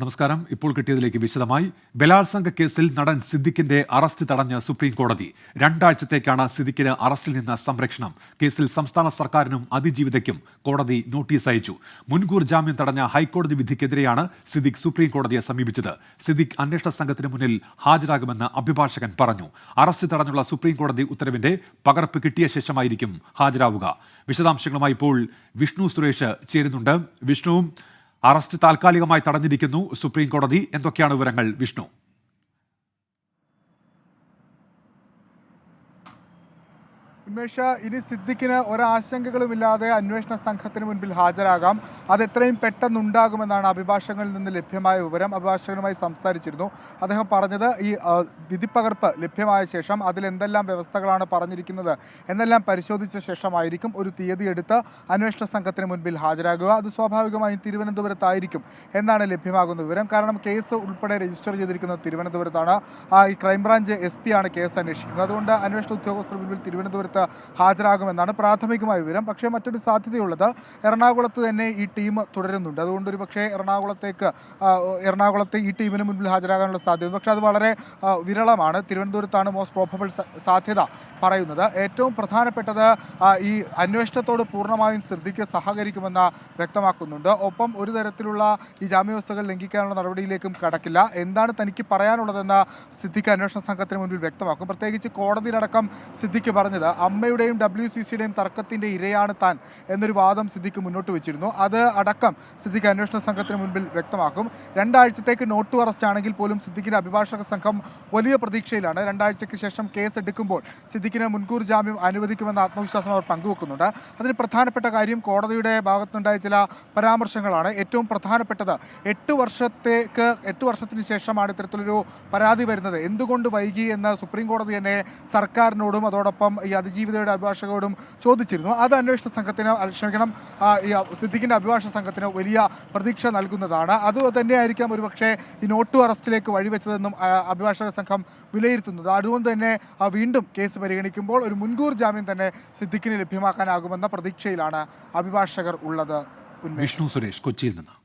നമസ്കാരം. ഇപ്പോൾ കിട്ടിയതിലേക്ക് വിശദമായി. ബലാത്സംഗ കേസിൽ നടൻ സിദ്ദിഖിന്റെ അറസ്റ്റ് തടഞ്ഞ സുപ്രീം കോടതി. രണ്ടാഴ്ചത്തേക്കാണ് സിദ്ദിഖിന് അറസ്റ്റിൽ നിന്ന് സംരക്ഷണം. കേസിൽ സംസ്ഥാന സർക്കാരിനും അതിജീവിതയ്ക്കും കോടതി നോട്ടീസ് അയച്ചു. മുൻകൂർ ജാമ്യം തടഞ്ഞ ഹൈക്കോടതി വിധിക്കെതിരെയാണ് സിദ്ദിഖ് സുപ്രീം കോടതിയെ സമീപിച്ചത്. സിദ്ദിഖ് അന്വേഷണ സംഘത്തിന് മുന്നിൽ ഹാജരാകുമെന്ന് അഭിഭാഷകൻ പറഞ്ഞു. അറസ്റ്റ് തടഞ്ഞുള്ള സുപ്രീം കോടതി ഉത്തരവിന്റെ പകർപ്പ് കിട്ടിയ ശേഷമായിരിക്കും ഹാജരാവുക. വിശദാംശങ്ങളുമായി ഇപ്പോൾ വിഷ്ണു സുരേഷ് ചേരുന്നുണ്ട്. വിഷ്ണുവും അറസ്റ്റ് താൽക്കാലികമായി തടഞ്ഞിരിക്കുന്നു സുപ്രീം കോടതി എന്തൊക്കെയാണ് വിവരങ്ങൾ വിഷ്ണു? ഉന്മേഷ ഇനി സിദ്ദിഖിന് ഒരാശങ്കകളുമില്ലാതെ അന്വേഷണ സംഘത്തിന് മുൻപിൽ ഹാജരാകാം. അത് എത്രയും പെട്ടെന്നുണ്ടാകുമെന്നാണ് അഭിഭാഷകങ്ങളിൽ നിന്ന് ലഭ്യമായ വിവരം അഭിഭാഷകരുമായി സംസാരിച്ചിരുന്നു. അദ്ദേഹം പറഞ്ഞത് ഈ വിധി വിധിപ്പകർപ്പ് ലഭ്യമായ ശേഷം അതിൽ എന്തെല്ലാം വ്യവസ്ഥകളാണ് പറഞ്ഞിരിക്കുന്നത് എന്നെല്ലാം പരിശോധിച്ച ശേഷമായിരിക്കും ഒരു തീയതി എടുത്ത് അന്വേഷണ സംഘത്തിന് മുൻപിൽ ഹാജരാകുക. അത് സ്വാഭാവികമായും തിരുവനന്തപുരത്തായിരിക്കും എന്നാണ് ലഭ്യമാകുന്ന വിവരം. കാരണം കേസ് ഉൾപ്പെടെ രജിസ്റ്റർ ചെയ്തിരിക്കുന്നത് തിരുവനന്തപുരത്താണ്. ഈ ക്രൈംബ്രാഞ്ച് എസ് ആണ് കേസ് അന്വേഷിക്കുന്നത്. അതുകൊണ്ട് അന്വേഷണ ഉദ്യോഗസ്ഥർ മുൻപിൽ തിരുവനന്തപുരത്ത് ഹാജരാകുമെന്നാണ് പ്രാഥമികമായ വിവരം. പക്ഷേ മറ്റൊരു സാധ്യതയുള്ളത് എറണാകുളത്ത് തന്നെ ഈ ടീം തുടരുന്നുണ്ട്. അതുകൊണ്ട് ഒരു പക്ഷേ എറണാകുളത്തേക്ക് എറണാകുളത്തെ ഈ ടീമിന് മുൻപിൽ ഹാജരാകാനുള്ള സാധ്യത പക്ഷേ അത് വളരെ വിരളമാണ്. തിരുവനന്തപുരത്താണ് മോസ്റ്റ് പ്രോബബിൾ സാധ്യത പറയുന്നത്. ഏറ്റവും പ്രധാനപ്പെട്ടത് ഈ അന്വേഷണത്തോട് പൂർണമായും ശ്രദ്ധിക്ക് സഹകരിക്കുമെന്ന് വ്യക്തമാക്കുന്നുണ്ട്. ഒപ്പം ഒരു തരത്തിലുള്ള ഈ ജാമ്യവ്യവസ്ഥകൾ ലംഘിക്കാനുള്ള നടപടിയിലേക്കും കടക്കില്ല. എന്താണ് തനിക്ക് പറയാനുള്ളതെന്ന് സിദ്ധിക്ക് അന്വേഷണ സംഘത്തിന് മുന്നിൽ വ്യക്തമാക്കും. പ്രത്യേകിച്ച് കോടതിയിലടക്കം സിദ്ദിഖ് പറഞ്ഞത് അമ്മയുടെയും ഡബ്ല്യു സി സിയുടെയും തർക്കത്തിന്റെ ഇരയാണ് താൻ എന്നൊരു വാദം സിദ്ദിഖ് മുന്നോട്ട് വെച്ചിരുന്നു. അത് അടക്കം സിദ്ദിഖ് അന്വേഷണ സംഘത്തിന് മുൻപിൽ വ്യക്തമാക്കും. രണ്ടാഴ്ചത്തേക്ക് നോട്ടു അറസ്റ്റ് ആണെങ്കിൽ പോലും സിദ്ദിഖിന്റെ അഭിഭാഷക സംഘം വലിയ പ്രതീക്ഷയിലാണ്. രണ്ടാഴ്ചയ്ക്ക് ശേഷം കേസ് എടുക്കുമ്പോൾ സിദ്ദിഖിന് മുൻകൂർ ജാമ്യം അനുവദിക്കുമെന്ന ആത്മവിശ്വാസം അവർ പങ്കുവെക്കുന്നുണ്ട്. അതിന് പ്രധാനപ്പെട്ട കാര്യം കോടതിയുടെ ഭാഗത്തുണ്ടായ ചില പരാമർശങ്ങളാണ്. ഏറ്റവും പ്രധാനപ്പെട്ടത് എട്ട് വർഷത്തേക്ക് എട്ട് വർഷത്തിന് ശേഷമാണ് ഇത്തരത്തിലൊരു പരാതി വരുന്നത്. എന്തുകൊണ്ട് വൈകി എന്ന് സുപ്രീം കോടതി തന്നെ സർക്കാരിനോടും അതോടൊപ്പം ഈ അതിജീവിതയുടെ അഭിഭാഷകരോടും ചോദിച്ചിരുന്നു. അത് അന്വേഷണ സംഘത്തിന് ക്ഷമിക്കണം. ഈ സിദ്ദിഖിന്റെ അഭിഭാഷക സംഘത്തിന് വലിയ പ്രതീക്ഷ നൽകുന്നതാണ്. അത് തന്നെയായിരിക്കാം ഒരുപക്ഷെ ഈ നോട്ടു അറസ്റ്റിലേക്ക് വഴിവെച്ചതെന്നും അഭിഭാഷക സംഘം വിലയിരുത്തുന്നത്. അതുകൊണ്ട് തന്നെ വീണ്ടും കേസ് പരിഗണിക്കുമ്പോൾ ഒരു മുൻകൂർ ജാമ്യം തന്നെ സിദ്ദിഖിന് ലഭ്യമാക്കാനാകുമെന്ന പ്രതീക്ഷയിലാണ് അഭിഭാഷകർ ഉള്ളത്. വിഷ്ണു സുരേഷ് കൊച്ചിയിൽ നിന്ന്.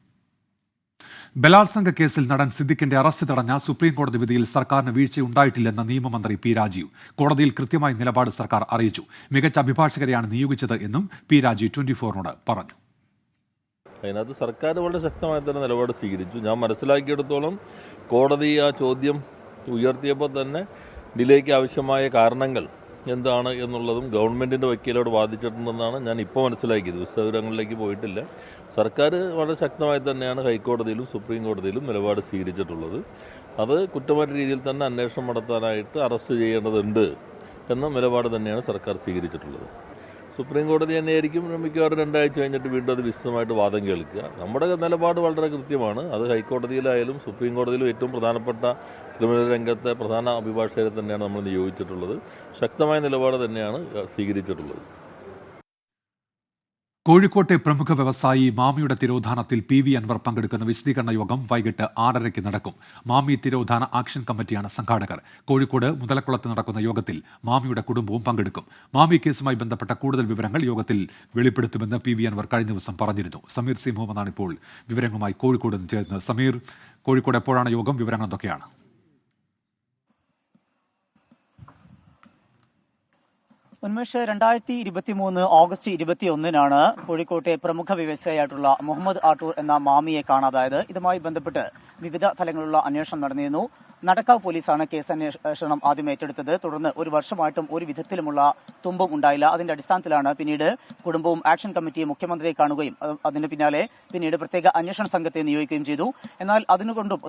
ബലാത്സംഗ കേസിൽ നടൻ സിദ്ദിഖിന്റെ അറസ്റ്റ് തടഞ്ഞ സുപ്രീം കോടതി വിധിയിൽ സർക്കാരിന് വീഴ്ചയുണ്ടായിട്ടില്ലെന്ന് നിയമമന്ത്രി പി രാജീവ്. കോടതിയിൽ കൃത്യമായ നിലപാട് സർക്കാർ അറിയിച്ചു. മികച്ച അഭിഭാഷകരെയാണ് നിയോഗിച്ചത് എന്നും പി രാജീവ് ട്വന്റി ഫോറിനോട് പറഞ്ഞു. അതിനകത്ത് സർക്കാർ വളരെ ശക്തമായി തന്നെ നിലപാട് സ്വീകരിച്ചു. ഞാൻ മനസ്സിലാക്കിയെടുത്തോളം കോടതി ആ ചോദ്യം ഉയർത്തിയപ്പോൾ തന്നെ ഡിലേക്ക് ആവശ്യമായ കാരണങ്ങൾ എന്താണ് എന്നുള്ളതും ഗവൺമെന്റിന്റെ വക്കീലോട് വാദിച്ചിട്ടുണ്ടെന്നാണ് ഞാൻ ഇപ്പോൾ മനസ്സിലാക്കിയത്. വിശദവിവരങ്ങളിലേക്ക് പോയിട്ടില്ല. സർക്കാർ വളരെ ശക്തമായി തന്നെയാണ് ഹൈക്കോടതിയിലും സുപ്രീം കോടതിയിലും നിലപാട് സ്വീകരിച്ചിട്ടുള്ളത്. അത് കുറ്റമറ്റ രീതിയിൽ തന്നെ അന്വേഷണം നടത്താനായിട്ട് അറസ്റ്റ് ചെയ്യേണ്ടതുണ്ട് എന്ന നിലപാട് തന്നെയാണ് സർക്കാർ സ്വീകരിച്ചിട്ടുള്ളത്. സുപ്രീം കോടതി തന്നെയായിരിക്കും മിക്കവാറും രണ്ടാഴ്ച കഴിഞ്ഞിട്ട് വീണ്ടും അത് വിശദമായിട്ട് വാദം കേൾക്കുക. നമ്മുടെ നിലപാട് വളരെ കൃത്യമാണ്. അത് ഹൈക്കോടതിയിലായാലും സുപ്രീം കോടതിയിലും ഏറ്റവും പ്രധാനപ്പെട്ട ക്രിമിനൽ രംഗത്തെ പ്രധാന അഭിഭാഷകരെ തന്നെയാണ് നമ്മൾ നിയോഗിച്ചിട്ടുള്ളത്. ശക്തമായ നിലപാട് തന്നെയാണ് സ്വീകരിച്ചിട്ടുള്ളത്. കോഴിക്കോട്ടെ പ്രമുഖ വ്യവസായി മാമിയുടെ തിരോധാനത്തിൽ പി വി അൻവർ പങ്കെടുക്കുന്ന വിശദീകരണ യോഗം വൈകിട്ട് ആറരയ്ക്ക് നടക്കും. മാമി തിരോധാന ആക്ഷൻ കമ്മിറ്റിയാണ് സംഘാടകർ. കോഴിക്കോട് മുതലക്കുളത്ത് നടക്കുന്ന യോഗത്തിൽ മാമിയുടെ കുടുംബവും പങ്കെടുക്കും. മാമി കേസുമായി ബന്ധപ്പെട്ട കൂടുതൽ വിവരങ്ങൾ യോഗത്തിൽ വെളിപ്പെടുത്തുമെന്ന് പി വി അൻവർ കഴിഞ്ഞ ദിവസം പറഞ്ഞിരുന്നു. സമീർ സി മുഹമ്മദാണ് ഇപ്പോൾ വിവരങ്ങളുമായി കോഴിക്കോട് നിന്ന് സമീർ കോഴിക്കോട് എപ്പോഴാണ് യോഗം? വിവരങ്ങൾ എന്തൊക്കെയാണ്? ഉന്മേഷ് രണ്ടായിരത്തി ഇരുപത്തി മൂന്ന് ഓഗസ്റ്റ് ഇരുപത്തി ഒന്നിനാണ് കോഴിക്കോട്ടെ പ്രമുഖ വ്യവസായിയായിട്ടുള്ള മുഹമ്മദ് ആട്ടൂർ എന്ന മാമിയെ കാണാതായത്. ഇതുമായി ബന്ധപ്പെട്ട് വിവിധ തലങ്ങളിലുള്ള അന്വേഷണം നടന്നിരുന്നു. നടക്കാവ് പോലീസാണ് കേസ് അന്വേഷണം ആദ്യം ഏറ്റെടുത്തത്. തുടർന്ന് ഒരു വർഷമായിട്ടും ഒരു വിധത്തിലുമുള്ള തുമ്പും ഉണ്ടായില്ല. അതിന്റെ അടിസ്ഥാനത്തിലാണ് പിന്നീട് കുടുംബവും ആക്ഷൻ കമ്മിറ്റിയും മുഖ്യമന്ത്രിയെ കാണുകയും അത് അതിന് പിന്നാലെ പിന്നീട് പ്രത്യേക അന്വേഷണ സംഘത്തെ നിയോഗിക്കുകയും ചെയ്തു. എന്നാൽ അതിനുകൊണ്ടും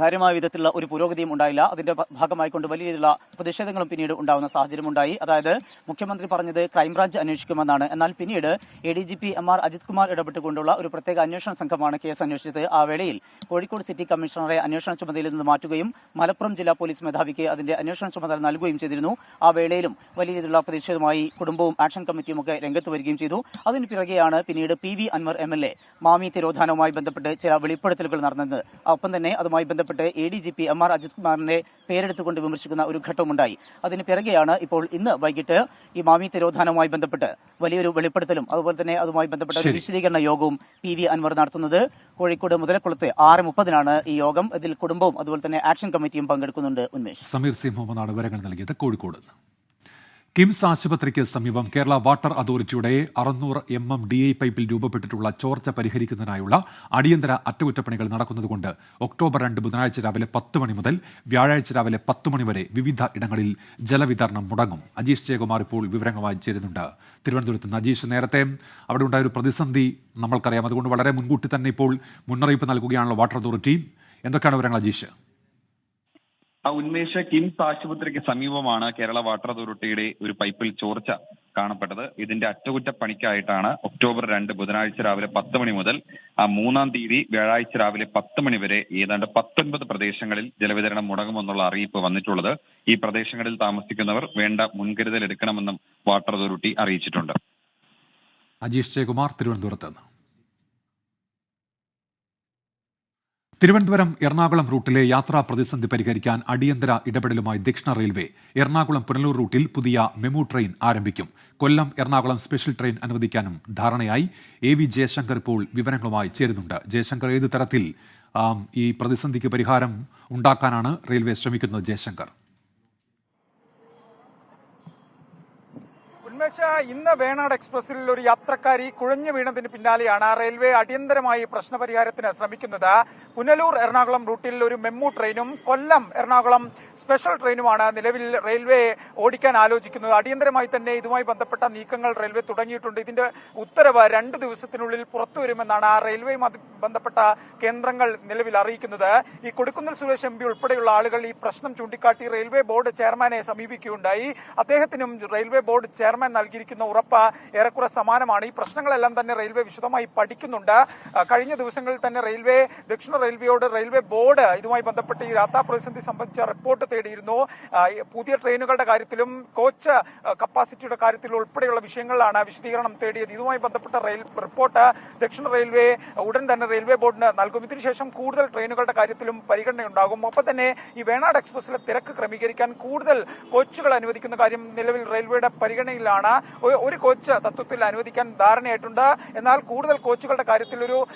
കാര്യമായ വിധത്തിലുള്ള ഒരു പുരോഗതിയും ഉണ്ടായില്ല. അതിന്റെ ഭാഗമായി ഭാഗമായിക്കൊണ്ട് വലിയ രീതിയിലുള്ള പ്രതിഷേധങ്ങളും പിന്നീട് ഉണ്ടാവുന്ന സാഹചര്യമുണ്ടായി. അതായത് മുഖ്യമന്ത്രി പറഞ്ഞത് ക്രൈംബ്രാഞ്ച് അന്വേഷിക്കുമെന്നാണ്. എന്നാൽ പിന്നീട് A D G P M R Ajith Kumar ഇടപെട്ടുകൊണ്ടുള്ള ഒരു പ്രത്യേക അന്വേഷണ സംഘമാണ് കേസ് അന്വേഷിച്ചത്. ആ വേളയിൽ കോഴിക്കോട് സിറ്റി കമ്മീഷണറെ അന്വേഷണ ചുമതലയിൽ നിന്ന് മാറ്റുകയും മലപ്പുറം ജില്ലാ പോലീസ് മേധാവിക്ക് അതിന്റെ അന്വേഷണ ചുമതല നൽകുകയും ചെയ്തിരുന്നു. ആ വേളയിലും വലിയ രീതിയിലുള്ള പ്രതിഷേധമായി കുടുംബവും ആക്ഷൻ കമ്മിറ്റിയും ഒക്കെ രംഗത്ത് വരികയും ചെയ്തു. അതിന് പിറകെയാണ് പിന്നീട് P V Anvar M L A Mami തിരോധാനവുമായി ബന്ധപ്പെട്ട് ചില വെളിപ്പെടുത്തലുകൾ നടന്നത്. ഒപ്പം തന്നെ അതുമായി ബന്ധപ്പെട്ട് A D G P M R Ajith കുമാറിന്റെ പേരെടുത്തുകൊണ്ട് വിമർശിക്കുന്ന ഒരു ഘട്ടമുണ്ടായി. അതിന് പിറകെയാണ് ഇപ്പോൾ ഇന്ന് വൈകിട്ട് ഈ മാമി തിരോധാനവുമായി ബന്ധപ്പെട്ട് വലിയൊരു വെളിപ്പെടുത്തലും അതുപോലെ തന്നെ അതുമായി ബന്ധപ്പെട്ട ഒരു വിശദീകരണ യോഗവും പി വി അൻവർ നടത്തുന്നത്. കോഴിക്കോട് മുതലക്കുളത്ത് ആറ് മുപ്പതിനാണ് ഈ യോഗം. ഇതിൽ കുടുംബവും അതുപോലെ തന്നെ ആക്ഷൻ കമ്മിറ്റിയും പങ്കെടുക്കുന്നുണ്ട് ഉന്മേഷ്. സമീർ സി മുഹമ്മദാണ് വിവരങ്ങൾ നൽകിയത് കോഴിക്കോട് കിംസ് ആശുപത്രിക്ക് സമീപം കേരള വാട്ടർ അതോറിറ്റിയുടെ അറുന്നൂറ് എം എം ഡി ഐ പൈപ്പിൽ രൂപപ്പെട്ടിട്ടുള്ള ചോർച്ച പരിഹരിക്കുന്നതിനായുള്ള അടിയന്തര അറ്റകുറ്റപ്പണികൾ നടക്കുന്നതുകൊണ്ട് ഒക്ടോബർ രണ്ട് ബുധനാഴ്ച രാവിലെ പത്ത് മണി മുതൽ വ്യാഴാഴ്ച രാവിലെ പത്ത് മണി വരെ വിവിധ ഇടങ്ങളിൽ ജലവിതരണം മുടങ്ങും. അജീഷ് ജയകുമാർ ഇപ്പോൾ വിവരങ്ങൾ ചേരുന്നുണ്ട്. തിരുവനന്തപുരത്ത് നിന്ന് അജീഷ് നേരത്തെ അവിടെ ഉണ്ടായ ഒരു പ്രതിസന്ധി നമ്മൾക്കറിയാം. അതുകൊണ്ട് വളരെ മുൻകൂട്ടി തന്നെ ഇപ്പോൾ മുന്നറിയിപ്പ് നൽകുകയാണല്ലോ വാട്ടർ അതോറിറ്റി. എന്തൊക്കെയാണ് വിവരങ്ങൾ അജീഷ്? ആ ഉന്മേഷ കിംസ് ആശുപത്രിക്ക് സമീപമാണ് കേരള വാട്ടർ അതോറിറ്റിയുടെ ഒരു പൈപ്പിൽ ചോർച്ച കാണപ്പെട്ടത്. ഇതിന്റെ അറ്റകുറ്റപ്പണിക്കായിട്ടാണ് ഒക്ടോബർ രണ്ട് ബുധനാഴ്ച രാവിലെ പത്ത് മണി മുതൽ ആ മൂന്നാം തീയതി വ്യാഴാഴ്ച രാവിലെ പത്ത് മണി വരെ ഏതാണ്ട് പത്തൊൻപത് പ്രദേശങ്ങളിൽ ജലവിതരണം മുടങ്ങുമെന്നുള്ള അറിയിപ്പ് വന്നിട്ടുള്ളത്. ഈ പ്രദേശങ്ങളിൽ താമസിക്കുന്നവർ വേണ്ട മുൻകരുതൽ എടുക്കണമെന്നും വാട്ടർ അതോറിറ്റി അറിയിച്ചിട്ടുണ്ട്. അജീഷ് ജയകുമാർ തിരുവനന്തപുരത്ത് നിന്ന്. തിരുവനന്തപുരം എറണാകുളം റൂട്ടിലെ യാത്രാ പ്രതിസന്ധി പരിഹരിക്കാൻ അടിയന്തര ഇടപെടലുമായി ദക്ഷിണ റെയിൽവേ എറണാകുളം പുനലൂർ റൂട്ടിൽ പുതിയ മെമു ട്രെയിൻ ആരംഭിക്കും. കൊല്ലം എറണാകുളം സ്പെഷ്യൽ ട്രെയിൻ അനുവദിക്കാനും ധാരണയായി. എ വി ജയശങ്കർ ഇപ്പോൾ വിവരങ്ങളുമായി ചേരുന്നുണ്ട്. ജയശങ്കർ ഏത് തരത്തിൽ ഈ പ്രതിസന്ധിക്ക് പരിഹാരം ഉണ്ടാക്കാനാണ് റെയിൽവേ ശ്രമിക്കുന്നത് ജയശങ്കർ? ഉന്മേഷ ഇന്ന് വേണാട് എക്സ്പ്രസിൽ ഒരു യാത്രക്കാരി കുഴഞ്ഞു വീണതിന് പിന്നാലെയാണ് റെയിൽവേ അടിയന്തരമായി പ്രശ്നപരിഹാരത്തിന് ശ്രമിക്കുന്നത്. പുനലൂർ എറണാകുളം റൂട്ടിൽ ഒരു മെമ്മു ട്രെയിനും കൊല്ലം എറണാകുളം സ്പെഷ്യൽ ട്രെയിനുമാണ് നിലവിൽ റെയിൽവേ ഓടിക്കാൻ ആലോചിക്കുന്നത്. അടിയന്തരമായി തന്നെ ഇതുമായി ബന്ധപ്പെട്ട നീക്കങ്ങൾ റെയിൽവേ തുടങ്ങിയിട്ടുണ്ട്. ഇതിന്റെ ഉത്തരവ് രണ്ട് ദിവസത്തിനുള്ളിൽ പുറത്തു വരുമെന്നാണ് റെയിൽവേയുമായി ബന്ധപ്പെട്ട കേന്ദ്രങ്ങൾ നിലവിൽ അറിയിക്കുന്നത്. ഈ കൊടുക്കുന്നിൽ സുരേഷ് എം ഉൾപ്പെടെയുള്ള ആളുകൾ ഈ പ്രശ്നം ചൂണ്ടിക്കാട്ടി റെയിൽവേ ബോർഡ് ചെയർമാനെ സമീപിക്കുകയുണ്ടായി. അദ്ദേഹത്തിനും റെയിൽവേ ബോർഡ് ചെയർമാൻ നൽകിയിരിക്കുന്ന ഉറപ്പ് ഏറെക്കുറെ സമാനമാണ്. ഈ പ്രശ്നങ്ങളെല്ലാം തന്നെ റെയിൽവേ വിശദമായി പഠിക്കുന്നുണ്ട്. കഴിഞ്ഞ ദിവസങ്ങളിൽ തന്നെ റെയിൽവേ ദക്ഷിണ റെയിൽവേയോട് റെയിൽവേ ബോർഡ് ഇതുമായി ബന്ധപ്പെട്ട് ഈ യാത്രാ പ്രതിസന്ധി സംബന്ധിച്ച റിപ്പോർട്ട് തേടിയിരുന്നു. പുതിയ ട്രെയിനുകളുടെ കാര്യത്തിലും കോച്ച് കപ്പാസിറ്റിയുടെ കാര്യത്തിലും ഉൾപ്പെടെയുള്ള വിഷയങ്ങളിലാണ് വിശദീകരണം തേടിയത്. ഇതുമായി ബന്ധപ്പെട്ട റെയിൽ റിപ്പോർട്ട് ദക്ഷിണ റെയിൽവേ ഉടൻ തന്നെ റെയിൽവേ ബോർഡിന് നൽകും. ഇതിനുശേഷം കൂടുതൽ ട്രെയിനുകളുടെ കാര്യത്തിലും പരിഗണനയുണ്ടാകും. ഒപ്പം തന്നെ ഈ വേണാട് എക്സ്പ്രസിലെ തിരക്ക് ക്രമീകരിക്കാൻ കൂടുതൽ കോച്ചുകൾ അനുവദിക്കുന്ന കാര്യം നിലവിൽ റെയിൽവേയുടെ പരിഗണനയിലാണ്. ഒ- ഒരു കോച്ച് തത്വത്തിൽ അനുവദിക്കാൻ ധാരണയായിട്ടുണ്ട്. എന്നാൽ കൂടുതൽ കോച്ചുകളുടെ കാര്യത്തിൽ ഒരു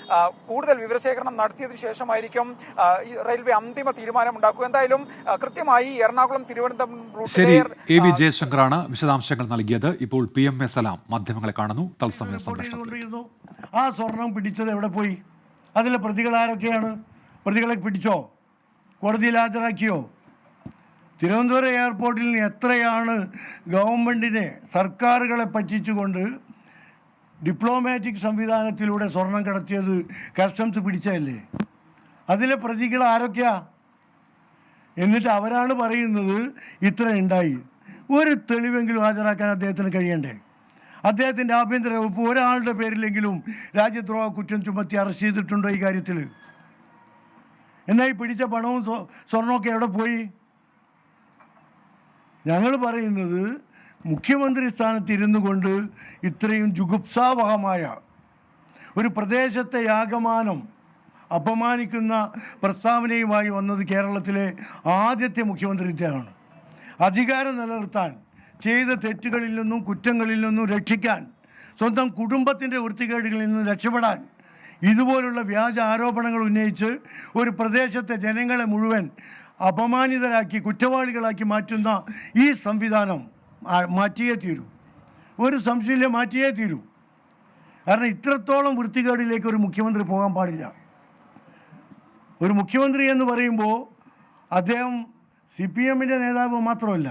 കൂടുതൽ വിവരശേഖരണം നടത്തിയതിനു ശേഷമായിരിക്കും ഈ റെയിൽവേ അന്തിമ തീരുമാനം ഉണ്ടാക്കുക എന്തായാലും കൃത്യമായി എറണാകുളം തിരുവനന്തപുരം ശരി റൂട്ടിലെ എ വി ജയശങ്കറാണ് വിശദാംശങ്ങൾ നൽകിയത്. ഇപ്പോൾ പി എം എ സലാം മാധ്യമങ്ങളെ കാണുന്നു. തത്സമയ ആ സ്വർണം പിടിച്ചത് എവിടെ പോയി? അതിലെ പ്രതികൾ ആരൊക്കെയാണ്? പ്രതികളെ പിടിച്ചോ? കോടതിയിൽ ഹാജരാക്കിയോ? തിരുവനന്തപുരം എയർപോർട്ടിൽ എത്രയാണ് ഗവൺമെന്റിനെ സർക്കാരുകളെ പറ്റിച്ചുകൊണ്ട് ഡിപ്ലോമാറ്റിക് സംവിധാനത്തിലൂടെ സ്വർണം കടത്തിയത് കസ്റ്റംസ് പിടിച്ചതല്ലേ? അതിലെ പ്രതികൾ ആരൊക്കെയാ? എന്നിട്ട് അവരാണ് പറയുന്നത് ഇത്ര ഉണ്ടായി. ഒരു തെളിവെങ്കിലും ഹാജരാക്കാൻ അദ്ദേഹത്തിന് കഴിയണ്ടേ? അദ്ദേഹത്തിന്റെ ആഭ്യന്തര വകുപ്പ് ഒരാളുടെ പേരിലെങ്കിലും രാജ്യദ്രോഹ കുറ്റം ചുമത്തി അറസ്റ്റ് ചെയ്തിട്ടുണ്ടോ ഈ കാര്യത്തിൽ എന്നാൽ ഈ പിടിച്ച പണവും സ്വ- സ്വർണമൊക്കെ എവിടെ പോയി? ഞങ്ങൾ പറയുന്നത് മുഖ്യമന്ത്രി സ്ഥാനത്ത് ഇരുന്നു കൊണ്ട് ഇത്രയും ജുഗുപ്സാവഹമായ ഒരു പ്രദേശത്തെ യാഗമാനം അപമാനിക്കുന്ന പ്രസ്താവനയുമായി വന്നത് കേരളത്തിലെ ആദ്യത്തെ മുഖ്യമന്ത്രി ഇദ്ദേഹമാണ് അധികാരം നിലനിർത്താൻ ചെയ്ത തെറ്റുകളിൽ നിന്നും കുറ്റങ്ങളിൽ നിന്നും രക്ഷിക്കാൻ സ്വന്തം കുടുംബത്തിന്റെ വൃത്തികേടുകളിൽ നിന്നും രക്ഷപ്പെടാൻ ഇതുപോലുള്ള വ്യാജ ആരോപണങ്ങൾ ഉന്നയിച്ച് ഒരു പ്രദേശത്തെ ജനങ്ങളെ മുഴുവൻ അപമാനിതരാക്കി കുറ്റവാളികളാക്കി മാറ്റുന്ന ഈ സംവിധാനം മാറ്റിയേ തീരൂ. ഒരു സംശയമില്ല മാറ്റിയേ തീരൂ. കാരണം ഇത്രത്തോളം വൃത്തികേടിലേക്ക് ഒരു മുഖ്യമന്ത്രി പോകാൻ പാടില്ല. ഒരു മുഖ്യമന്ത്രി എന്ന് പറയുമ്പോൾ അദ്ദേഹം സി പി എമ്മിന്റെ നേതാവ് മാത്രമല്ല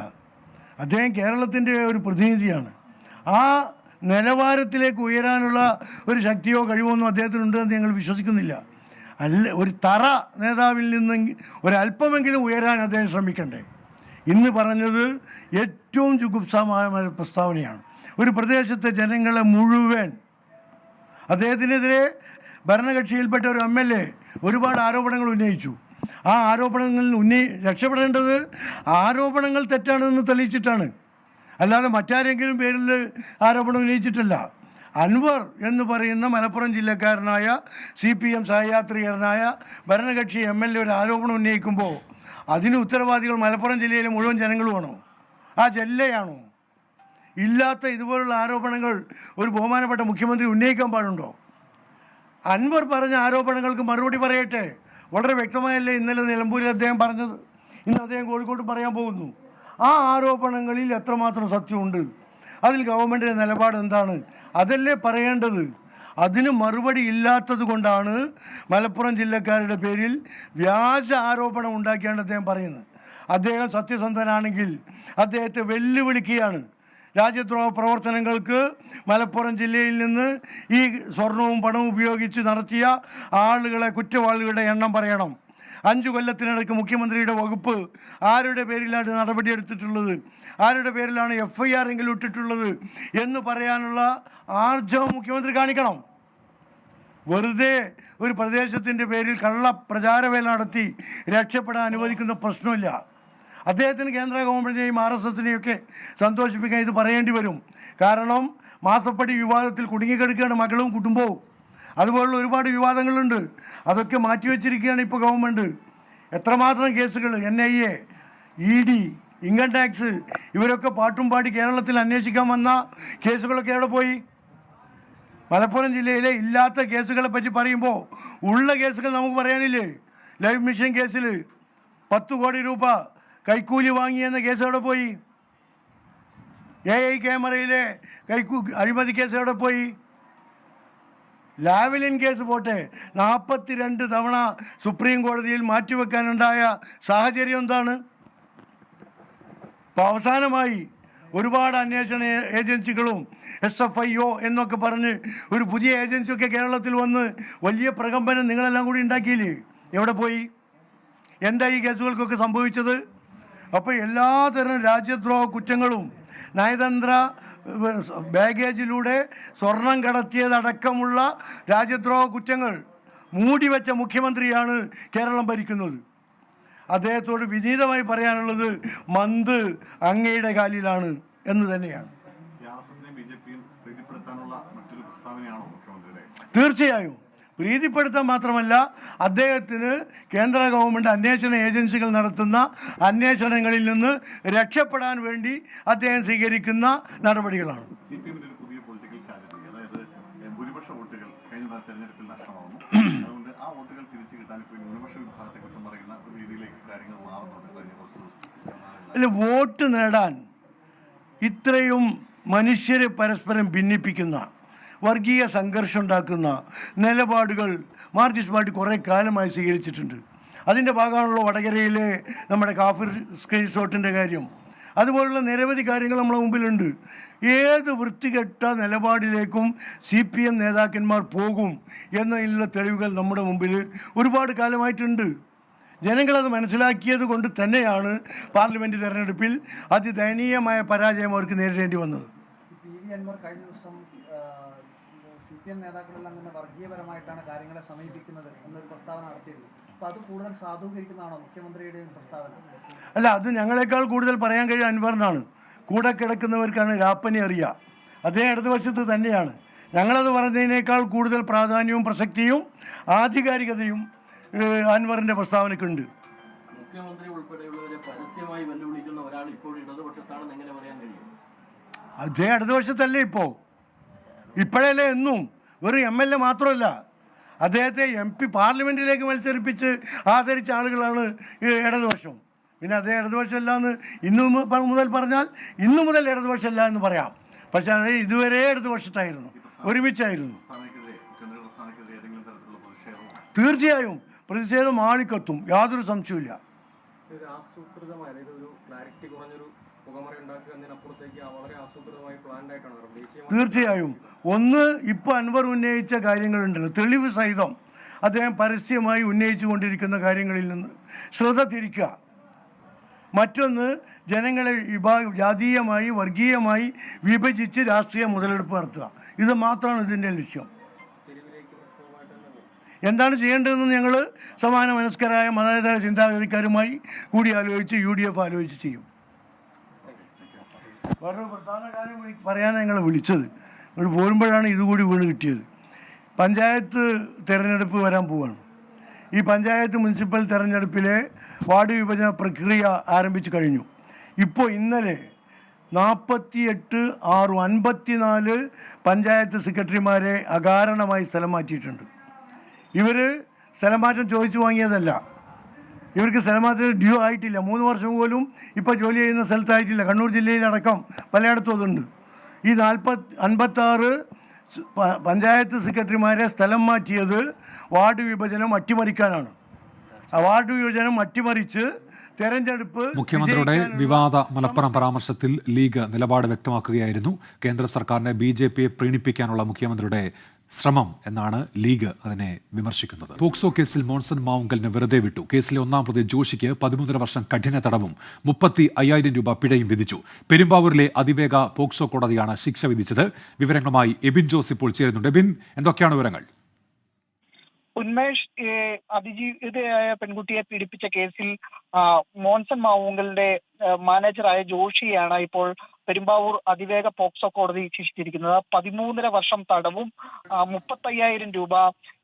അദ്ദേഹം കേരളത്തിന്റെ ഒരു പ്രതിനിധിയാണ്. ആ നിലവാരത്തിലേക്ക് ഉയരാനുള്ള ഒരു ശക്തിയോ കഴിവോ ഒന്നും അദ്ദേഹത്തിനുണ്ടെന്ന് ഞങ്ങൾ വിശ്വസിക്കുന്നില്ല. അല്ല ഒരു തറ നേതാവിൽ നിന്ന് ഒരല്പമെങ്കിലും ഉയരാൻ അദ്ദേഹം ശ്രമിക്കണ്ടേ? ഇന്ന് പറഞ്ഞത് ഏറ്റവും ജുഗുപ്സമായ പ്രസ്താവനയാണ്. ഒരു പ്രദേശത്തെ ജനങ്ങളെ മുഴുവൻ അദ്ദേഹത്തിനെതിരെ ഭരണകക്ഷിയിൽപ്പെട്ട ഒരു എം എൽ എ ഒരുപാട് ആരോപണങ്ങൾ ഉന്നയിച്ചു. ആ ആരോപണങ്ങളിൽ ഉന്നയി രക്ഷപ്പെടേണ്ടത് ആരോപണങ്ങൾ തെറ്റാണെന്ന് തെളിയിച്ചിട്ടാണ്. അല്ലാതെ മറ്റാരെങ്കിലും പേരിൽ ആരോപണം ഉന്നയിച്ചിട്ടില്ല. അൻവർ എന്ന് പറയുന്ന മലപ്പുറം ജില്ലക്കാരനായ സി പി എം സഹയാത്രികരനായ ഭരണകക്ഷി എം എൽ എ ഒരു ആരോപണം ഉന്നയിക്കുമ്പോൾ അതിന് ഉത്തരവാദികൾ മലപ്പുറം ജില്ലയിലെ മുഴുവൻ ജനങ്ങളുമാണോ? ആ ജില്ലയാണോ? ഇല്ലാത്ത ഇതുപോലുള്ള ആരോപണങ്ങൾ ഒരു ബഹുമാനപ്പെട്ട മുഖ്യമന്ത്രി ഉന്നയിക്കാൻ പാടുണ്ടോ? അൻവർ പറഞ്ഞ ആരോപണങ്ങൾക്ക് മറുപടി പറയട്ടെ. വളരെ വ്യക്തമായല്ലേ ഇന്നലെ നിലമ്പൂരിൽ അദ്ദേഹം പറഞ്ഞത്? ഇന്ന് അദ്ദേഹം കോഴിക്കോട്ട് പറയാൻ പോകുന്നു. ആ ആരോപണങ്ങളിൽ എത്രമാത്രം സത്യമുണ്ട്? അതിൽ ഗവൺമെന്റിന്റെ നിലപാട് എന്താണ്? അതല്ലേ പറയേണ്ടത്? അതിന് മറുപടി ഇല്ലാത്തത് കൊണ്ടാണ് മലപ്പുറം ജില്ലക്കാരുടെ പേരിൽ വ്യാജ ആരോപണം ഉണ്ടാക്കിയാണ് അദ്ദേഹം പറയുന്നത്. അദ്ദേഹം സത്യസന്ധനാണെങ്കിൽ അദ്ദേഹത്തെ വെല്ലുവിളിക്കുകയാണ്. രാജ്യദ്രോഹ പ്രവർത്തനങ്ങൾക്ക് മലപ്പുറം ജില്ലയിൽ നിന്ന് ഈ സ്വർണവും പണവും ഉപയോഗിച്ച് നടത്തിയ ആളുകളെ കുറ്റവാളികളുടെ എണ്ണം പറയണം. അഞ്ചു കൊല്ലത്തിനിടയ്ക്ക് മുഖ്യമന്ത്രിയുടെ വകുപ്പ് ആരുടെ പേരിലാണ് നടപടിയെടുത്തിട്ടുള്ളത് ആരുടെ പേരിലാണ് എഫ് ഐ ആർ എങ്കിലും ഇട്ടിട്ടുള്ളത് എന്ന് പറയാനുള്ള ആർജവം മുഖ്യമന്ത്രി കാണിക്കണം. വെറുതെ ഒരു പ്രദേശത്തിന്റെ പേരിൽ കള്ള പ്രചാരവേല നടത്തി രക്ഷപ്പെടാൻ അനുവദിക്കുന്ന പ്രശ്നമില്ല. അദ്ദേഹത്തിന് കേന്ദ്ര ഗവൺമെന്റിനെയും ആർ എസ് എസിനെയൊക്കെ സന്തോഷിപ്പിക്കാൻ ഇത് പറയേണ്ടി വരും. കാരണം മാസപ്പടി വിവാദത്തിൽ കുടുങ്ങിക്കിടക്കുകയാണ് മകളും കുടുംബവും. അതുപോലുള്ള ഒരുപാട് വിവാദങ്ങളുണ്ട്. അതൊക്കെ മാറ്റിവെച്ചിരിക്കുകയാണ് ഇപ്പോൾ ഗവൺമെന്റ് എത്രമാത്രം കേസുകൾ N I A E D income tax ഇവരൊക്കെ പാട്ടും പാടി കേരളത്തിൽ അന്വേഷിക്കാൻ വന്ന കേസുകളൊക്കെ എവിടെ പോയി? മലപ്പുറം ജില്ലയിലെ ഇല്ലാത്ത കേസുകളെ പറ്റി പറയുമ്പോൾ ഉള്ള കേസുകൾ നമുക്ക് പറയാനില്ലേ? ലൈഫ് മിഷൻ കേസിൽ പത്ത് കോടി രൂപ കൈക്കൂലി വാങ്ങിയെന്ന കേസ് എവിടെ പോയി? എ ഐ ക്യാമറയിലെ കൈക്കൂ അഴിമതി കേസ് എവിടെ പോയി? ലാവലിൻ കേസ് പോട്ടെ. നാൽപ്പത്തിരണ്ട് തവണ സുപ്രീം കോടതിയിൽ മാറ്റിവെക്കാനുണ്ടായ സാഹചര്യം എന്താണ്? അപ്പോൾ അവസാനമായി ഒരുപാട് അന്വേഷണ ഏജൻസികളും എസ് എഫ് ഐ ഒ എന്നൊക്കെ പറഞ്ഞ് ഒരു പുതിയ ഏജൻസിയൊക്കെ കേരളത്തിൽ വന്ന് വലിയ പ്രകമ്പനം നിങ്ങളെല്ലാം കൂടി ഉണ്ടാക്കിയില്ലേ? എവിടെ പോയി? എന്താ ഈ കേസുകൾക്കൊക്കെ സംഭവിച്ചത്? അപ്പോൾ എല്ലാതരം രാജ്യദ്രോഹ കുറ്റങ്ങളും നയതന്ത്ര ബാഗേജിലൂടെ സ്വർണം കടത്തിയതടക്കമുള്ള രാജ്യദ്രോഹ കുറ്റങ്ങൾ മൂടിവെച്ച മുഖ്യമന്ത്രിയാണ് കേരളം ഭരിക്കുന്നത്. അദ്ദേഹത്തോട് വിനീതമായി പറയാനുള്ളത് മന്ത് അങ്ങയുടെ കാലിലാണ് എന്ന് തന്നെയാണ്. തീർച്ചയായും. പ്രീതിപ്പെടുത്താൻ മാത്രമല്ല അദ്ദേഹത്തിന് കേന്ദ്ര ഗവൺമെന്റ് അന്വേഷണ ഏജൻസികൾ നടത്തുന്ന അന്വേഷണങ്ങളിൽ നിന്ന് രക്ഷപ്പെടാൻ വേണ്ടി അദ്ദേഹം സ്വീകരിക്കുന്ന നടപടികളാണ്. അല്ല വോട്ട് നേടാൻ ഇത്രയും മനുഷ്യരെ പരസ്പരം ഭിന്നിപ്പിക്കുന്ന വർഗീയ സംഘർഷം ഉണ്ടാക്കുന്ന നിലപാടുകൾ മാർക്സിസ്റ്റ് പാർട്ടി കുറേ കാലമായി സ്വീകരിച്ചിട്ടുണ്ട്. അതിന്റെ ഭാഗമാണല്ലോ വടകരയിലെ നമ്മുടെ കാഫിർ സ്ക്രീൻഷോട്ടിന്റെ കാര്യം. അതുപോലുള്ള നിരവധി കാര്യങ്ങൾ നമ്മളെ മുമ്പിലുണ്ട്. ഏത് വൃത്തികെട്ട നിലപാടിലേക്കും സി പി എം നേതാക്കന്മാർ പോകും എന്നതിനുള്ള തെളിവുകൾ നമ്മുടെ മുമ്പിൽ ഒരുപാട് കാലമായിട്ടുണ്ട്. ജനങ്ങളത് മനസ്സിലാക്കിയത് കൊണ്ട് തന്നെയാണ് പാർലമെന്റ് തെരഞ്ഞെടുപ്പിൽ അതിദയനീയമായ പരാജയം അവർക്ക് നേരിടേണ്ടി വന്നത്. എം നേതാക്കളെല്ലാം തന്നെ വർഗീയപരമായിട്ടാണ് കാര്യങ്ങളെ സമീപിക്കുന്നത് എന്നൊരു പ്രസ്താവന നടത്തിയിരുന്നു. അപ്പൊ അത് കൂടുതൽ സാധൂകരിക്കുന്നതാണോ മുഖ്യമന്ത്രിയുടെയും പ്രസ്താവന? അല്ല അത് ഞങ്ങളെക്കാൾ കൂടുതൽ പറയാൻ കഴിയും അൻവറിനാണ് കൂടെ കിടക്കുന്നവർക്കാണ് രാപ്പനി അറിയുക അതേ ഇടതുവശത്ത് തന്നെയാണ്. ഞങ്ങളത് പറഞ്ഞതിനേക്കാൾ കൂടുതൽ പ്രാധാന്യവും പ്രസക്തിയും ആധികാരികതയും അൻവറിന്റെ പ്രസ്താവനയ്ക്കുണ്ട് മുഖ്യമന്ത്രി ഉൾപ്പെടെയുള്ളവരെ പരസ്യമായി വെല്ലുവിളിക്കുന്ന ഒരാൾ ഇപ്പോൾ ഇടതുപക്ഷത്താണെന്ന് എങ്ങനെ പറയാൻ കഴിയും? അദ്ദേഹം ഇടതുപക്ഷത്തല്ലേ ഇപ്പോൾ ഇപ്പോഴല്ലേ എന്നും? വെറും എം എൽ എ മാത്രമല്ല അദ്ദേഹത്തെ എം പി പാർലമെന്റിലേക്ക് മത്സരിപ്പിച്ച് ആദരിച്ച ആളുകളാണ് ഈ ഇടതുപക്ഷം. പിന്നെ അദ്ദേഹം ഇടതുപക്ഷമല്ല എന്ന് ഇന്നു മുതൽ പറഞ്ഞാൽ ഇന്നു മുതൽ ഇടതുപക്ഷമല്ല എന്ന് പറയാം. പക്ഷെ അത് ഇതുവരെ ഇടതുപക്ഷത്തായിരുന്നു. ഒരുമിച്ചായിരുന്നു. തീർച്ചയായും പ്രതിഷേധം ആളിക്കത്തും. യാതൊരു സംശയവുമില്ല. തീർച്ചയായും. ഒന്ന് ഇപ്പോൾ അൻവർ ഉന്നയിച്ച കാര്യങ്ങളുണ്ടല്ലോ. തെളിവ് സഹിതം അദ്ദേഹം പരസ്യമായി ഉന്നയിച്ചു കൊണ്ടിരിക്കുന്ന കാര്യങ്ങളിൽ നിന്ന് ശ്രദ്ധ തിരിക്കുക. മറ്റൊന്ന് ജനങ്ങളെ വിഭാഗ ജാതീയമായി വർഗീയമായി വിഭജിച്ച് രാഷ്ട്രീയ മുതലെടുപ്പ് നടത്തുക. ഇത് മാത്രമാണ് ഇതിന്റെ ലക്ഷ്യം. എന്താണ് ചെയ്യേണ്ടതെന്ന് ഞങ്ങൾ സമാന മനസ്കരായ മതേതര ചിന്താഗതിക്കാരുമായി കൂടി ആലോചിച്ച് യു ഡി എഫ് ആലോചിച്ച് ചെയ്യും. വേറൊരു പ്രധാന കാര്യം പറയാനാണ് ഞങ്ങളെ വിളിച്ചത്. ഇവിടെ പോരുമ്പോഴാണ് ഇതുകൂടി വീണ് കിട്ടിയത്. പഞ്ചായത്ത് തിരഞ്ഞെടുപ്പ് വരാൻ പോവാണ്. ഈ പഞ്ചായത്ത് മുനിസിപ്പൽ തിരഞ്ഞെടുപ്പിലെ വാർഡ് വിഭജന പ്രക്രിയ ആരംഭിച്ചു കഴിഞ്ഞു. ഇപ്പോൾ ഇന്നലെ നാൽപ്പത്തിയെട്ട് ആറ് അൻപത്തിനാല് പഞ്ചായത്ത് സെക്രട്ടറിമാരെ അകാരണമായി സ്ഥലം മാറ്റിയിട്ടുണ്ട്. ഇവർ സ്ഥലം മാറ്റം ചോദിച്ചു വാങ്ങിയതല്ല. ഇവർക്ക് സ്ഥലമാത്ര ഡ്യൂ ആയിട്ടില്ല. മൂന്ന് വർഷം പോലും ഇപ്പോൾ ജോലി ചെയ്യുന്ന സ്ഥലത്തായിട്ടില്ല. കണ്ണൂർ ജില്ലയിലടക്കം പലയിടത്തും അതുണ്ട്. ഈ നാൽപ്പത് അൻപത്താറ് പഞ്ചായത്ത് സെക്രട്ടറിമാരെ സ്ഥലം മാറ്റിയത് വാർഡ് വിഭജനം അട്ടിമറിക്കാനാണ്. ആ വാർഡ് വിഭജനം അട്ടിമറിച്ച് തെരഞ്ഞെടുപ്പ് മുഖ്യമന്ത്രിയുടെ വിവാദ മലപ്പുറം പരാമർശത്തിൽ ലീഗ് നിലപാട് വ്യക്തമാക്കുകയായിരുന്നു. കേന്ദ്ര സർക്കാരിനെ ബി ജെ പിയെ പ്രീണിപ്പിക്കാനുള്ള മുഖ്യമന്ത്രിയുടെ ശ്രമം എന്നാണ് ലീഗ് അതിനെ വിമർശിക്കുന്നത്. പോക്സോ കേസിൽ മോൺസൺ മാവുങ്കലിനെ വെറുതെ വിട്ടു. കേസിലെ ഒന്നാം പ്രതി ജോഷിക്ക് പതിമൂന്നര വർഷം കഠിന തടവും മുപ്പത്തി അയ്യായിരം രൂപ പിഴയും വിധിച്ചു. പെരുമ്പാവൂരിലെ അതിവേഗ പോക്സോ കോടതിയാണ് ശിക്ഷ വിധിച്ചത്. വിവരങ്ങളുമായി എബിൻ ജോസ് ഇപ്പോൾ ചേരുന്നുണ്ട്. എബിൻ എന്തൊക്കെയാണ് വിവരങ്ങൾ? ഉന്മേഷ് അതിജീവിതയായ പെൺകുട്ടിയെ പീഡിപ്പിച്ച കേസിൽ മോൺസൺ മാവുങ്കലിന്റെ മാനേജറായ ജോഷിയാണ് ഇപ്പോൾ പെരുമ്പാവൂർ അതിവേഗ പോക്സോ കോടതി ശിക്ഷിച്ചിരിക്കുന്നത് പതിമൂന്നര വർഷം തടവും മുപ്പത്തയ്യായിരം രൂപ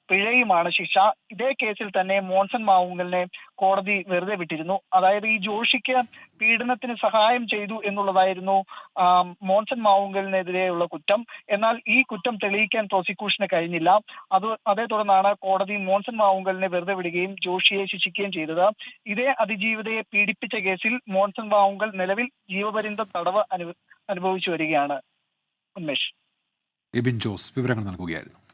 പിഴയുമാണ് ശിക്ഷ. ഇതേ കേസിൽ തന്നെ മോൺസൺ മാവുങ്കലിനെ കോടതി വെറുതെ വിട്ടിരുന്നു. അതായത് ഈ ജോഷിക്ക് പീഡനത്തിന് സഹായം ചെയ്തു എന്നുള്ളതായിരുന്നു മോൺസൺ മാവുങ്കലിനെതിരെയുള്ള കുറ്റം. എന്നാൽ ഈ കുറ്റം തെളിയിക്കാൻ പ്രോസിക്യൂഷന് കഴിഞ്ഞില്ല. അത് അതേ തുടർന്നാണ് കോടതി മോൺസൺ മാവുങ്കലിനെ വെറുതെ വിടുകയും ജോഷിയെ ശിക്ഷിക്കുകയും ചെയ്തത്. ഇതേ അതിജീവിതയെ പീഡിപ്പിച്ച കേസിൽ മോൺസൺ മാവുങ്കൽ നിലവിൽ ജീവപര്യന്ത തടവ് അനു- അനുഭവിച്ചു വരികയാണ്. എബിൻ ജോസ് വിവരങ്ങൾ നൽകുകയായിരുന്നു.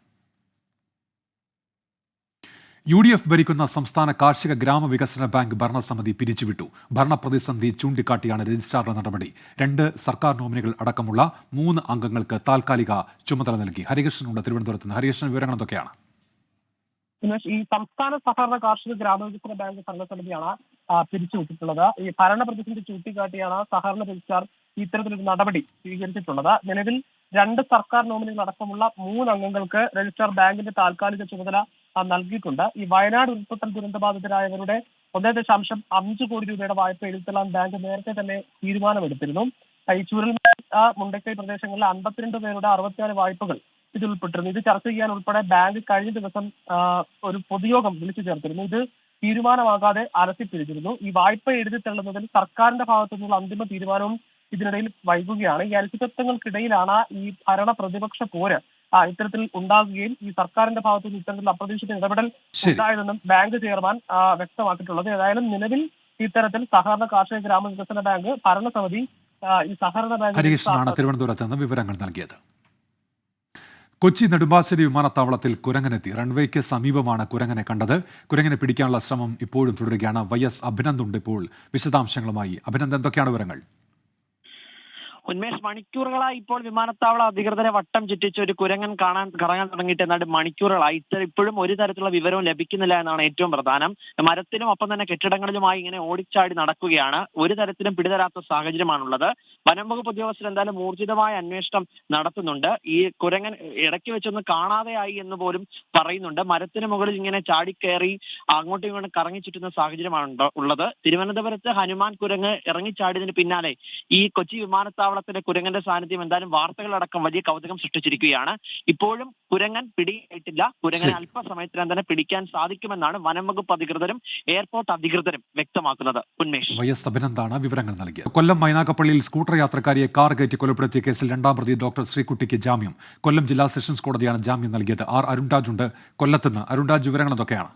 യു ഡി എഫ് ഭരിക്കുന്ന സംസ്ഥാന കാർഷിക ഗ്രാമവികസന ബാങ്ക് ഭരണസമിതി പിരിച്ചുവിട്ടു. ഭരണപ്രതിസന്ധി ചൂണ്ടിക്കാട്ടിയാണ് രജിസ്ട്രാറുടെ നടപടി. രണ്ട് സർക്കാർ നോമിനികൾ അടക്കമുള്ള മൂന്ന് അംഗങ്ങൾക്ക് താൽക്കാലിക ചുമതല നൽകി. ഹരികൃഷ്ണനുണ്ട് തിരുവനന്തപുരത്ത് നിന്ന്. ഹരികൃഷ്ണൻ വിവരങ്ങൾ എന്തൊക്കെയാണ്? ഈ സംസ്ഥാന സഹകരണ കാർഷിക ഗ്രാമവികസന ബാങ്ക് ഭരണസമിതിയാണ് പിരിച്ചുവിട്ടിട്ടുള്ളത്. ഈ ഭരണ പ്രതിസന്ധി ചൂണ്ടിക്കാട്ടിയാണ് സഹകരണ രജിസ്ട്രാർ ഇത്തരത്തിലൊരു നടപടി സ്വീകരിച്ചിട്ടുള്ളത്. നിലവിൽ രണ്ട് സർക്കാർ നോമിനികൾ അടക്കമുള്ള മൂന്ന് അംഗങ്ങൾക്ക് രജിസ്ട്രാർ ബാങ്കിന്റെ താൽക്കാലിക ചുമതല നൽകിയിട്ടുണ്ട്. ഈ വയനാട് ഉൾപ്പെട്ട ദുരന്തബാധിതരായവരുടെ ഒന്നേ ദശാംശം അഞ്ച് കോടി രൂപയുടെ വായ്പ എഴുത്തലാൻ ബാങ്ക് നേരത്തെ തന്നെ തീരുമാനമെടുത്തിരുന്നു. തൈച്ചൂരിൽ മുണ്ടക്കൈ പ്രദേശങ്ങളിലെ അൻപത്തിരണ്ട് പേരുടെ അറുപത്തിനാല് വായ്പകൾ ഇതിൽ ഉൾപ്പെട്ടിരുന്നു. ഇത് ചർച്ച ചെയ്യാൻ ഉൾപ്പെടെ ബാങ്ക് കഴിഞ്ഞ ദിവസം ഒരു പൊതുയോഗം വിളിച്ചു ചേർത്തിരുന്നു. ഇത് തീരുമാനമാകാതെ അലസിപ്പിരിച്ചിരുന്നു ഈ വായ്പ എഴുതി തള്ളുന്നതിൽ സർക്കാരിന്റെ ഭാഗത്തു നിന്നുള്ള അന്തിമ തീരുമാനവും ഇതിനിടയിൽ വൈകുകയാണ്. ഈ അനിശ്ചിതത്വങ്ങൾക്കിടയിലാണ് ഈ ഭരണ പ്രതിപക്ഷ പോര് ഇത്തരത്തിൽ ഉണ്ടാകുകയും ഈ സർക്കാരിന്റെ ഭാഗത്തു നിന്ന് ഇത്തരത്തിൽ അപ്രതീക്ഷിത ഇടപെടൽ ഉണ്ടായതെന്നും ബാങ്ക് ചെയർമാൻ വ്യക്തമാക്കിയിട്ടുള്ളത്. ഏതായാലും നിലവിൽ ഇത്തരത്തിൽ സഹകരണ കാർഷിക ഗ്രാമവികസന ബാങ്ക് ഭരണസമിതി ഈ സഹകരണ ബാങ്ക് ഹരികൃഷ്ണനാണ് തിരുവനന്തപുരത്ത് നിന്ന് വിവരങ്ങൾ നൽകിയത്. കൊച്ചി നെടുമ്പാശ്ശേരി വിമാനത്താവളത്തിൽ കുരങ്ങനെത്തി. റൺവേക്ക് സമീപമാണ് കുരങ്ങനെ കണ്ടത്. കുരങ്ങനെ പിടിക്കാനുള്ള ശ്രമം ഇപ്പോഴും തുടരുകയാണ്. വൈ എസ് അഭിനന്ദുണ്ട് ഇപ്പോൾ. വിശദാംശങ്ങളുമായി. അഭിനന്ദ് എന്തൊക്കെയാണ് വിവരങ്ങൾ? ഉന്മേഷ് മണിക്കൂറുകളായി ഇപ്പോൾ വിമാനത്താവള അധികൃതരെ വട്ടം ചുറ്റിച്ച് ഒരു കുരങ്ങൻ കാണാൻ കറങ്ങാൻ തുടങ്ങിയിട്ട് എന്നാണ്ട് മണിക്കൂറുകളായി. ഇത്ര- ഇപ്പോഴും ഒരു തരത്തിലുള്ള വിവരവും ലഭിക്കുന്നില്ല എന്നാണ് ഏറ്റവും പ്രധാനം. മരത്തിലും ഒപ്പം തന്നെ കെട്ടിടങ്ങളിലുമായി ഇങ്ങനെ ഓടിച്ചാടി നടക്കുകയാണ്. ഒരു തരത്തിലും പിടിതരാത്ത സാഹചര്യമാണുള്ളത്. വനം വകുപ്പ് ഉദ്യോഗസ്ഥർ എന്തായാലും ഊർജിതമായ അന്വേഷണം നടത്തുന്നുണ്ട്. ഈ കുരങ്ങൻ ഇടയ്ക്ക് വെച്ചൊന്ന് കാണാതെയായി എന്ന് പോലും പറയുന്നുണ്ട്. മരത്തിന് മുകളിൽ ഇങ്ങനെ ചാടിക്കയറി അങ്ങോട്ടും ഇങ്ങോട്ടും കറങ്ങി ചുറ്റുന്ന സാഹചര്യമാണ് ഉള്ളത്. തിരുവനന്തപുരത്ത് ഹനുമാൻ കുരങ്ങ് ഇറങ്ങിച്ചാടിയതിന് പിന്നാലെ ഈ കൊച്ചി വിമാനത്താവളത്തിലെ കുരങ്ങന്റെ സാന്നിധ്യം എന്തായാലും വാർത്തകളടക്കം വലിയ കൗതുകം സൃഷ്ടിച്ചിരിക്കുകയാണ്. ഇപ്പോഴും കുരങ്ങൻ പിടിയായിട്ടില്ല. കുരങ്ങനെ. അല്പസമയത്തിനകം തന്നെ പിടിക്കാൻ സാധിക്കുമെന്നാണ് വനം വകുപ്പ് അധികൃതരും എയർപോർട്ട് അധികൃതരും വ്യക്തമാക്കുന്നത്. ഉന്മേഷ്. വൈ എസ് അഭിനന്ദാണ് വിവരങ്ങൾ നൽകിയത്. കൊല്ലം മൈനാഗപ്പള്ളിയിൽ സ്കൂട്ടർ യാത്രക്കാരിയെ കാർ കയറ്റി കൊലപ്പെടുത്തിയ കേസിൽ രണ്ടാം പ്രതി ഡോക്ടർ ശ്രീകുട്ടിക്ക് ജാമ്യം. കൊല്ലം ജില്ലാ സെഷൻസ് കോടതിയാണ് ജാമ്യം നൽകിയത്. ആർ അരുൺരാജ് ഉണ്ട് കൊല്ലത്തുനിന്ന്. അരുൺരാജ് വിവരങ്ങൾ എന്തൊക്കെയാണ്?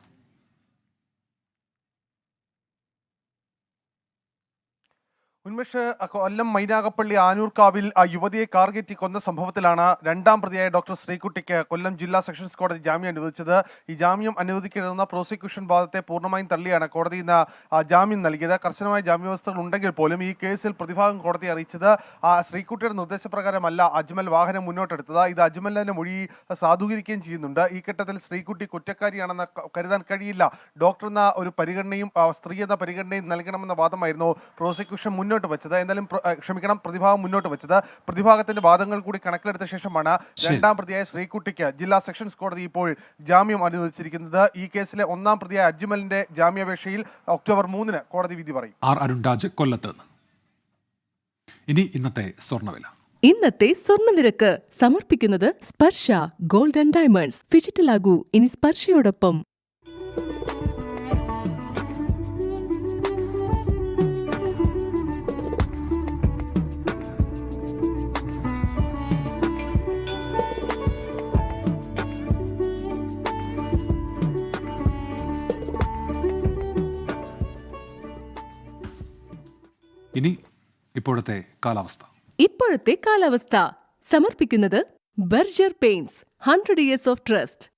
ഉന്മേഷ് കൊല്ലം മൈനാകപ്പള്ളി ആനൂർക്കാവിൽ ആ യുവതിയെ കാർ കയറ്റി കൊന്ന സംഭവത്തിലാണ് രണ്ടാം പ്രതിയായ ഡോക്ടർ ശ്രീകുട്ടിക്ക് കൊല്ലം ജില്ലാ സെഷൻസ് കോടതി ജാമ്യം അനുവദിച്ചത്. ഈ ജാമ്യം അനുവദിക്കരുതെന്ന പ്രോസിക്യൂഷൻ വാദത്തെ പൂർണമായും തള്ളിയാണ് കോടതി ഇന്ന് ജാമ്യം നൽകിയത്. കർശനമായ ജാമ്യവ്യവസ്ഥകൾ ഉണ്ടെങ്കിൽ പോലും ഈ കേസിൽ പ്രതിഭാഗം കോടതി അറിയിച്ചത് ശ്രീകുട്ടിയുടെ നിർദ്ദേശപ്രകാരമല്ല അജ്മൽ വാഹനം മുന്നോട്ടെടുത്തത്. ഇത് അജ്മലിന്റെ മൊഴി സാധൂകരിക്കുകയും ചെയ്യുന്നുണ്ട്. ഈ ഘട്ടത്തിൽ ശ്രീകുട്ടി കുറ്റക്കാരിയാണെന്ന് കരുതാൻ കഴിയില്ല. ഡോക്ടർ എന്ന ഒരു പരിഗണനയും സ്ത്രീ എന്ന പരിഗണനയും നൽകണമെന്ന വാദമായിരുന്നു പ്രോസിക്യൂഷൻ മുന്നോട്ട് മുന്നോട്ട് വെച്ചത്. എന്തായാലും ക്ഷമിക്കണം പ്രതിഭാഗം മുന്നോട്ട് വെച്ചത്. പ്രതിഭാഗത്തിന്റെ വാദങ്ങൾ കൂടി കണക്കിലെടുത്ത ശേഷമാണ് രണ്ടാം പ്രതിയായ ശ്രീകുട്ടിക്ക് ജില്ലാ സെഷൻസ് കോടതി ഇപ്പോൾ ജാമ്യം അനുവദിച്ചിരിക്കുന്നത്. ഈ കേസിലെ ഒന്നാം പ്രതിയായ അജ്മലിന്റെ ജാമ്യാപേക്ഷയിൽ ഒക്ടോബർ മൂന്നിന് കോടതി വിധി പറയും. ആർ അരുൺരാജ് കൊല്ലത്ത്. ഇനി ഇന്നത്തെ സ്വർണവില. ഇന്നത്തെ സ്വർണനിരക്ക് സമർപ്പിക്കുന്നത് സ്പർശ ഗോൾഡൻ ആൻഡ് ഡയമണ്ട്സ്. ഫിജിറ്റലാകൂ ഇനി സ്പർശയോടൊപ്പം ഇപ്പോഴത്തെ കാലാവസ്ഥ. ഇപ്പോഴത്തെ കാലാവസ്ഥ സമർപ്പിക്കുന്നത് Berger paints hundred years of trust.